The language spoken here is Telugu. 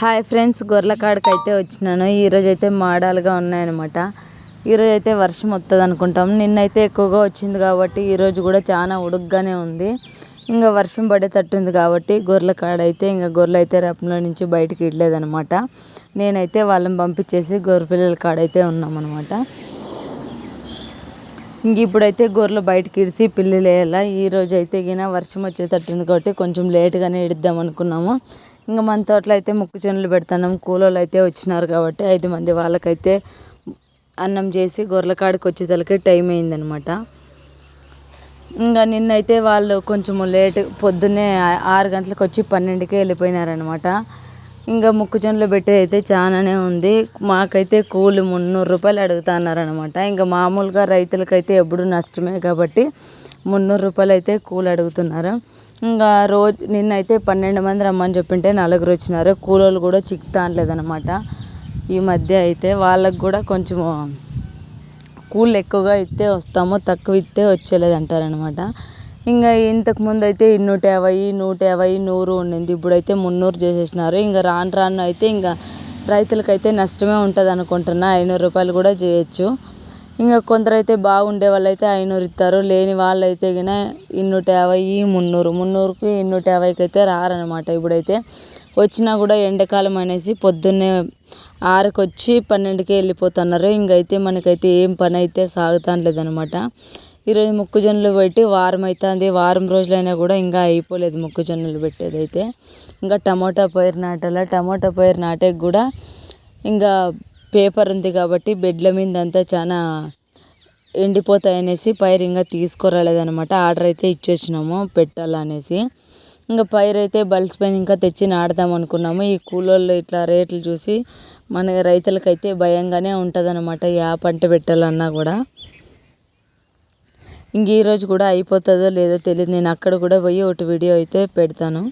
హాయ్ ఫ్రెండ్స్ గొర్రెల కాడికి అయితే వచ్చినాను. ఈరోజు అయితే మాడాలుగా ఉన్నాయన్నమాట. ఈరోజు అయితే వర్షం వస్తుంది అనుకుంటాం. నిన్నైతే ఎక్కువగా వచ్చింది కాబట్టి ఈరోజు కూడా చాలా ఉడుగ్గానే ఉంది. ఇంకా వర్షం పడేటట్టుంది కాబట్టి గొర్రెల కాడ అయితే ఇంకా గొర్రెలు అయితే రేపలో నుంచి బయటికి ఇడలేదనమాట నేనైతే వాళ్ళని పంపించేసి గొర్రె పిల్లల కాడైతే ఉన్నామన్నమాట. ఇంక ఇప్పుడైతే గొర్రెలు బయటకి ఇడిసి పిల్లలు వేయాల ఈరోజు అయితే గిన వర్షం వచ్చేటట్టుంది కాబట్టి కొంచెం లేట్గానే ఇడిద్దాం అనుకున్నాము. ఇంకా మన తోటలో అయితే మొక్కజొన్నలు పెడుతున్నాం. కూలోళ్ళు అయితే వచ్చినారు కాబట్టి ఐదు మంది వాళ్ళకైతే అన్నం చేసి గొర్రెల కాడికి వచ్చేతలకి టైం అయిందనమాట ఇంకా నిన్నైతే వాళ్ళు కొంచెం లేట్ పొద్దున్నే ఆరు గంటలకు వచ్చి పన్నెండుకే వెళ్ళిపోయినారనమాట ఇంకా మొక్కజొన్నలు పెట్టేది అయితే చాలానే ఉంది. మాకైతే కూలి మున్నూరు రూపాయలు అడుగుతున్నారనమాట ఇంకా మామూలుగా రైతులకైతే ఎప్పుడు నష్టమే కాబట్టి మున్నూరు రూపాయలు అయితే కూలి అడుగుతున్నారు. ఇంకా రోజు నిన్నైతే పన్నెండు మంది రమ్మని చెప్పింటే నలుగురు వచ్చినారు. కూలోళ్ళు కూడా చిక్కుతానలేదనమాట ఈ మధ్య అయితే వాళ్ళకు కూడా కొంచెము కూళ్ళు ఎక్కువగా ఇస్తే వస్తాము తక్కువ ఇస్తే వచ్చేలేదు అంటారనమాట ఇంకా ఇంతకుముందు అయితే నూట యాభై నూట యాభై నూరు ఉండింది. ఇప్పుడైతే మున్నూరు చేసేసినారు. ఇంకా రాను రాను అయితే ఇంకా రైతులకైతే నష్టమే ఉంటుంది అనుకుంటున్నా ఐనూరు రూపాయలు కూడా చేయొచ్చు. ఇంకా కొందరైతే బాగుండే వాళ్ళైతే ఐనూరు ఇస్తారు లేని వాళ్ళైతే గిన ఇన్నూట యాభై మున్నూరు. మున్నూరుకి ఇన్నూట యాభైకి అయితే రారనమాట ఇప్పుడైతే. వచ్చినా కూడా ఎండాకాలం అనేసి పొద్దున్నే ఆరుకి వచ్చి పన్నెండుకే వెళ్ళిపోతున్నారు. ఇంకైతే మనకైతే ఏం పని అయితే సాగుతాను లేదనమాట ఈరోజు మొక్కజొన్నలు పెట్టి వారం అవుతుంది వారం రోజులైనా కూడా ఇంకా అయిపోలేదు మొక్కజొన్నలు పెట్టేది అయితే ఇంకా టమోటా పైరు నాటాల? టమోటా పైరు నాటే కూడా ఇంకా పేపర్ ఉంది కాబట్టి బెడ్ల మీద అంతా చాలా ఎండిపోతాయి అనేసి పైరు ఇంకా తీసుకురాలేదనమాట ఆర్డర్ అయితే ఇచ్చేసినాము పెట్టాలనేసి. ఇంకా పైరు అయితే పైన ఇంకా తెచ్చి నాడదాం అనుకున్నాము. ఈ కూలోళ్ళు ఇట్లా రేట్లు చూసి మన రైతులకైతే భయంగానే ఉంటుందన్నమాట ఏ పంట పెట్టాలన్నా కూడా. ఇంక ఈరోజు కూడా అయిపోతుందో లేదో తెలియదు నేను అక్కడ కూడా పోయి ఒకటి వీడియో అయితే పెడతాను.